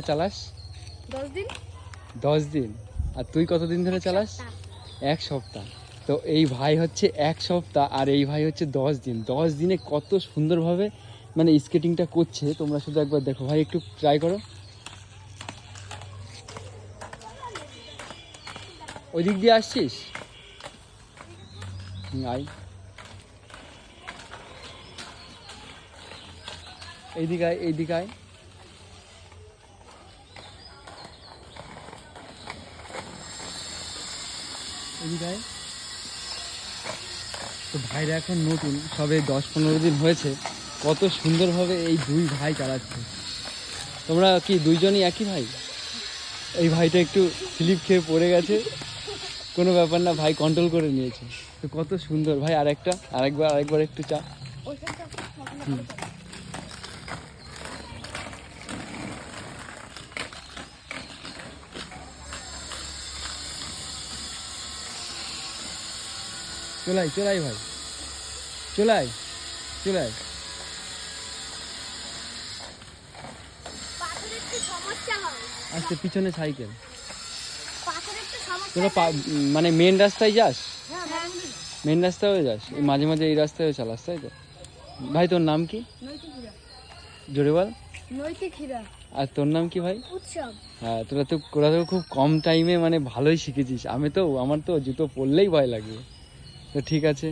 চালাস? দশ দিন। দশ দিন। আর তুই কতদিন ধরে চালাস? এক সপ্তাহ। তো এই ভাই হচ্ছে এক সপ্তাহ আর এই ভাই হচ্ছে দশ দিন। দশ দিনে কত সুন্দরভাবে মানে স্কেটিংটা করছে তোমরা শুধু একবার দেখো। ভাই একটু ট্রাই করো। ওই দিক দিয়ে আসছিস? হুম, আয়। এইদিকে আয় এইদিকে আয় এদিকে তো ভাইরা এখন নতুন সবে দশ পনেরো দিন হয়েছে কত সুন্দরভাবে এই দুই ভাই চালাচ্ছে। তোমরা কি দুইজনই একই ভাই? এই ভাইটা একটু স্লিপ খেয়ে পড়ে গেছে কোনো ব্যাপার না ভাই কন্ট্রোল করে নিয়েছে। তো কত সুন্দর ভাই আরেকটা আরেকবার আরেকবার একটু চা। হুম। চলাই চলাই ভাই। চলাই চলাই। হয়। আজকে পিছনে সাইকেল। তোরা মানে মেন রাস্তায় যাস? হ্যাঁ মেন রাস্তায়ও যাস? মাঝে মাঝে এই রাস্তায়ও চালাস তাই তো? ভাই তোর নাম কি? জোরে বল। আর তোর নাম কি ভাই? হ্যাঁ তোরা তো তোরা তো খুব কম টাইমে মানে ভালোই শিখেছিস। আমি তো আমার তো জুতো পরলেই ভয় লাগবে তো ঠিক আছে।